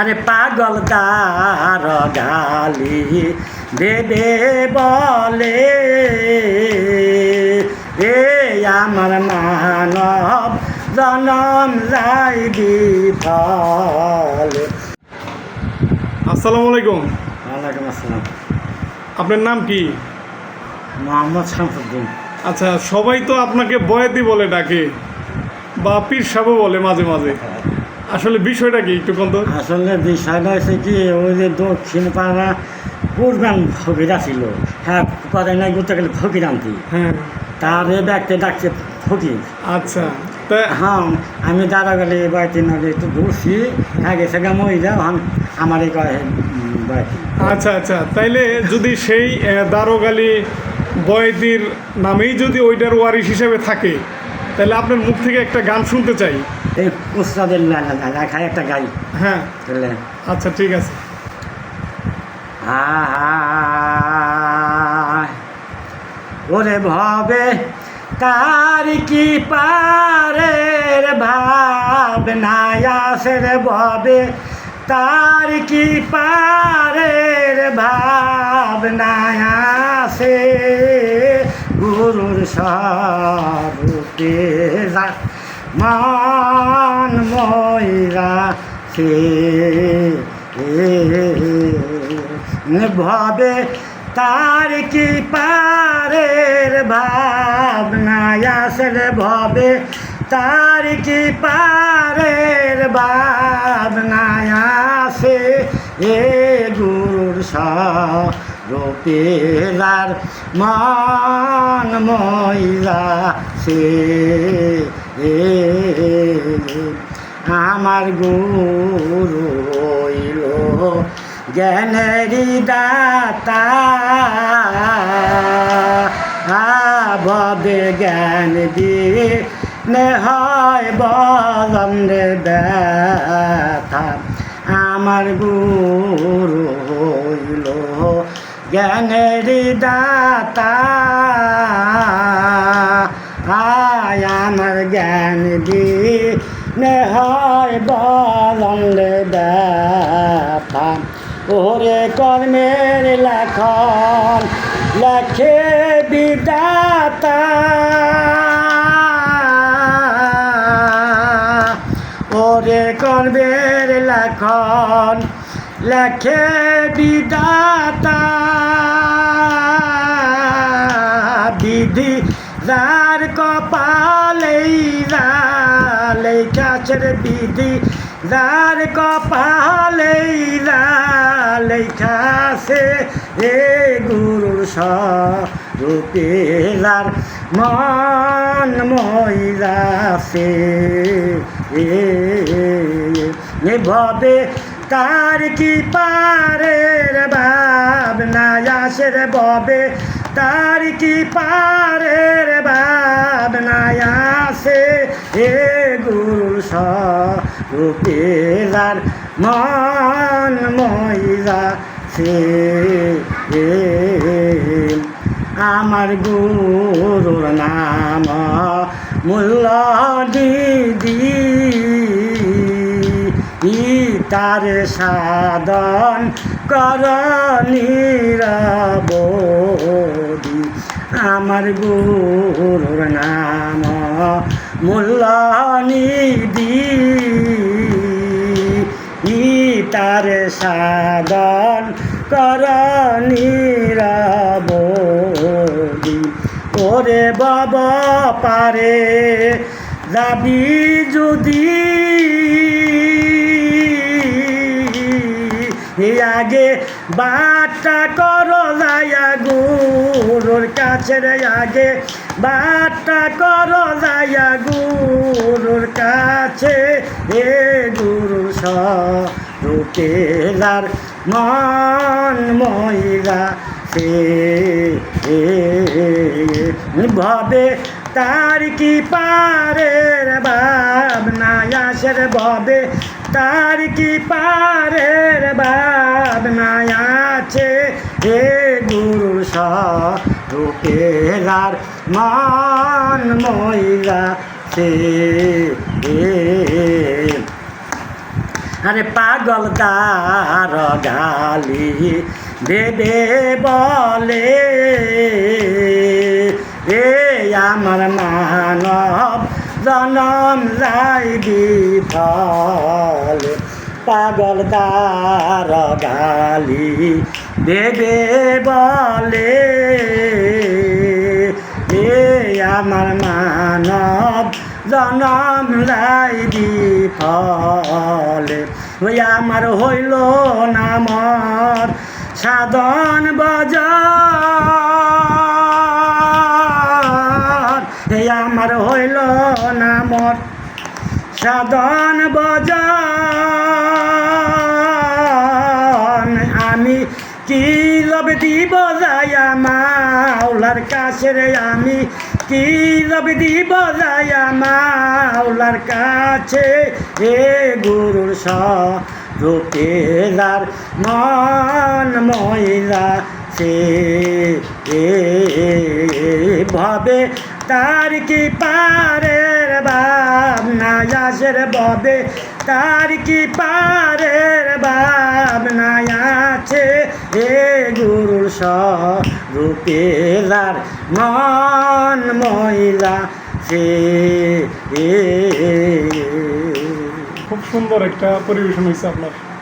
আরে পাগল তার গালি দেবে বলে। এ আমার মানব জনম যাই বিফলে। আসসালামু আলাইকুম। ওয়ালাইকুম আসসালাম। আপনার নাম কি? মোহাম্মদ শামসুদ্দিন। আচ্ছা সবাই তো আপনাকে বয়াতি বলে ডাকে বা পীর সাহেব বলে মাঝে মাঝে। আসলে বিষয়টা কি একটু কন্ত আসলে বিষয়টা হচ্ছে কি ওই যে দক্ষিণ পাড়া কুরবান ফকিরা ছিল হ্যাঁ পরে নাই করতে গেলে ফকির আনতি। হ্যাঁ। তার এ ব্যক্তি ডাকছে ফকির। আচ্ছা তা হ্যাঁ আমি দাদা গেলে বাড়িতে না একটু ঘুরছি হ্যাঁ গেছে গা মহিলা হন আমার এই আচ্ছা আচ্ছা তাইলে যদি সেই দারোগালি বয়েদির নামেই যদি ওইটার ওয়ারিশ হিসেবে থাকে তাহলে আপনার মুখ থেকে একটা গান শুনতে চাই। এই উস্তাদের লেখায় একটা গাই। হ্যাঁ। আচ্ছা ঠিক আছে। ওরে ভবে কার কি পারের ভাব নায়াসের ভবে তার কি পারের ভাব নায়াসে গুরুর স্বরূপে যা- মান ময়রা সে ভবে তার কি পারের ভাবনা আসল ভবে তার কি পারের ভাবনা আসে এ গুরুর রূপেলার মান ময়লা সে। আমার গুরু হইল জ্ঞানেরই দাতা। ভবে জ্ঞান দিয়ে নে হয় বলম রে ব্যথা। আমার গুরু হইল জ্ঞানেরই দাতা। আয় আমার জ্ঞান দিয়ে নে হয় বলন্দে ব্যথা। ওরে কর্মের লেখন, লেখে বিদাতা ওরে কর্মের লেখন, লেখে বিদাতা বিধি যার কপালেই জালে কাছের বিধি, যার কপালেই জালে খাসে এ গুরুর স্বরূপেলার মন মহিলাসে এ ভবে তার কি পারের ভাবনা আসের ববে তার কি পারের ভাবনা আসে হে গুরু স্বরূপেলার মন মহিলা সে। আমার গুরুর নাম মূল্য দিদি। তার সাধন কর নিরবধি আমার গুরুর নাম মূল্য নিধি ই তার সাধন কর নিরবধি। ওরে বাবা, পারে যাবি যদি আগে বাট্টা করো যায়া গুরুর কাছে রে আগে। বাট্টা করো যায়া গুরুর কাছে। এ গুরু স্বরূপেলার মন মহিলা সে ভবে তার কি পারের ভাবনা আসের ভবে তার কি পারের ভাবনা আছে হে গুরু স্বরূপেলার মান মহিলা সে আরে পাগল তার গালি দেবে বলে? এ আমার জনম লাই বিফল পাগল তার গালি দেবে বলে। এ আমার মানব জনম লাই বিফলে ওই আমার হইল নামর সাধন এই আমার হইল সাধন বজান। আমি কি লব দিব যায়া মাওলার কাছে রে? আমি কি লব দিব যায়া মাওলার কাছে? হে গুরুর রূপেলার মন ময়লা সে ভবে তার কি পারের বাপ নায়াসের ববে তার কি পারের বাপ নায়াছে হে গুরুর রূপেলার মন মহিলা সে। এ খুব সুন্দর একটা পরিবেশন হয়েছে আপনার।